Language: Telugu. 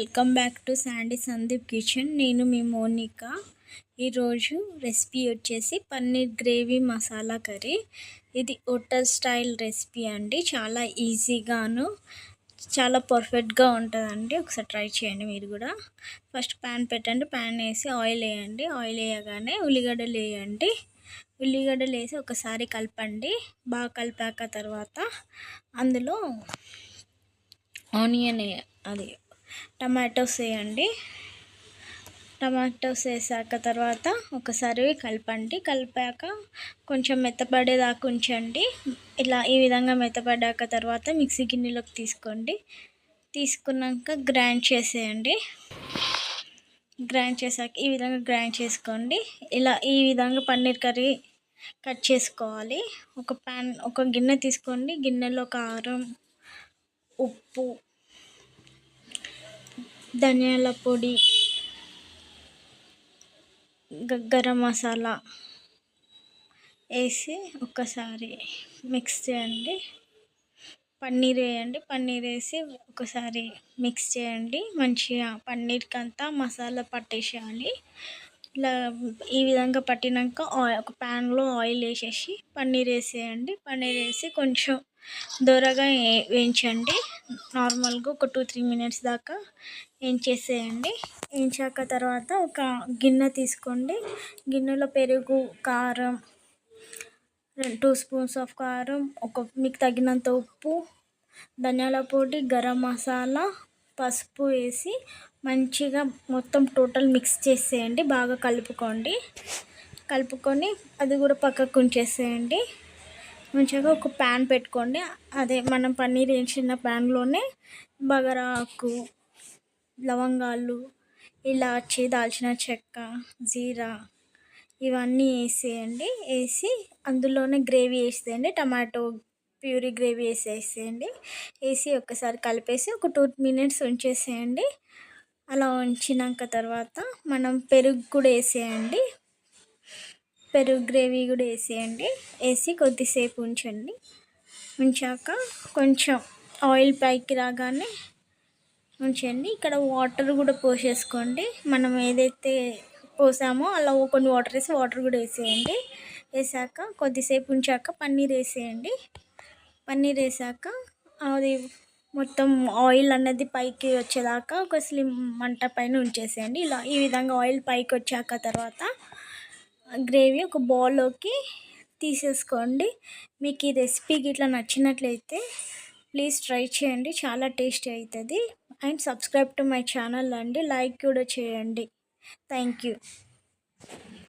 Welcome back to Sandy Sandeep kitchen. నేను మీ మోనిక. ఈరోజు రెసిపీ వచ్చేసి పన్నీర్ గ్రేవీ మసాలా కర్రీ. ఇది హోటల్ స్టైల్ రెసిపీ అండి. చాలా ఈజీగాను చాలా పర్ఫెక్ట్గా ఉంటుందండి. ఒకసారి ట్రై చేయండి మీరు కూడా. ఫస్ట్ ప్యాన్ పెట్టండి. ప్యాన్ వేసి ఆయిల్ వేయండి. ఆయిల్ వేయగానే ఉల్లిగడ్డలు వేయండి. ఉల్లిగడ్డలు వేసి ఒకసారి కలపండి. బాగా కలిపాక తర్వాత అందులో ఆనియన్ అది టమాటోస్ వేయండి. టమాటోస్ వేసాక తర్వాత ఒకసారి కలపండి. కలిపాక కొంచెం మెత్తపడేదాకా ఉంచండి. ఇలా ఈ విధంగా మెత్తపడ్డాక తర్వాత మిక్సీ గిన్నెలోకి తీసుకోండి. తీసుకున్నాక గ్రైండ్ చేసేయండి. గ్రైండ్ చేసాక ఈ విధంగా గ్రైండ్ చేసుకోండి. ఇలా ఈ విధంగా పన్నీర్ కర్రీ కట్ చేసుకోవాలి. ఒక ప్యాన్ ఒక గిన్నె తీసుకోండి. గిన్నెలో కారం ఉప్పు ధనియాల పొడి గరం మసాలా వేసి ఒక్కసారి మిక్స్ చేయండి. పన్నీర్ వేయండి. పన్నీర్ వేసి ఒకసారి మిక్స్ చేయండి. మంచిగా పన్నీర్కి అంతా మసాలా పట్టేసేయాలి. ఇలా ఈ విధంగా పట్టినాక ఒక ప్యాన్లో ఆయిల్ వేసేసి పన్నీర్ వేసేయండి. పన్నీర్ వేసి కొంచెం దూరగా వేయించండి. నార్మల్గా ఒక టూ త్రీ మినిట్స్ దాకా వేయించేసేయండి. వేయించాక తర్వాత ఒక గిన్నె తీసుకోండి. గిన్నెలో పెరుగు కారం టూ స్పూన్స్ ఆఫ్ కారం ఒక మీకు తగినంత ఉప్పు ధనియాల పొడి గరం మసాలా పసుపు వేసి మంచిగా మొత్తం టోటల్ మిక్స్ చేసేయండి బాగా కలుపుకోండి. కలుపుకొని అది కూడా పక్కకు ఉంచేసేయండి. మంచిగా ఒక ప్యాన్ పెట్టుకోండి. అదే మనం పన్నీర్ వేసిన ప్యాన్లోనే బగరాకు లవంగాలు ఇలాచి దాల్చిన చెక్క జీరా ఇవన్నీ వేసేయండి. వేసి అందులోనే గ్రేవీ వేసేయండి టమాటో ప్యూరీ గ్రేవీ వేసేసేయండి. వేసి ఒక్కసారి కలిపేసి ఒక టూ మినిట్స్ ఉంచేసేయండి. అలా ఉంచినాక తర్వాత మనం పెరుగు కూడా వేసేయండి. పెరుగు గ్రేవీ కూడా వేసేయండి. వేసి కొద్దిసేపు ఉంచండి. ఉంచాక కొంచెం ఆయిల్ పైకి రాగానే ఉంచండి. ఇక్కడ వాటర్ కూడా పోసేసుకోండి. మనం ఏదైతే పోసామో అలా కొన్ని వాటర్ వేసి వాటర్ కూడా వేసేయండి. వేసాక కొద్దిసేపు ఉంచాక పన్నీర్ వేసేయండి. పన్నీర్ వేసాక అది మొత్తం ఆయిల్ అన్నది పైకి వచ్చేదాకా ఒక స్లిమ్ మంట పైన ఉంచేసేయండి. ఇలా ఈ విధంగా ఆయిల్ పైకి వచ్చాక తర్వాత గ్రేవీ ఒక బౌల్లోకి తీసేసుకోండి. మీకు ఈ రెసిపీ ఇట్లా నచ్చినట్లయితే ప్లీజ్ ట్రై చేయండి. చాలా టేస్టీ అవుతుంది and subscribe to my channel అండి. లైక్ కూడా చేయండి. Thank you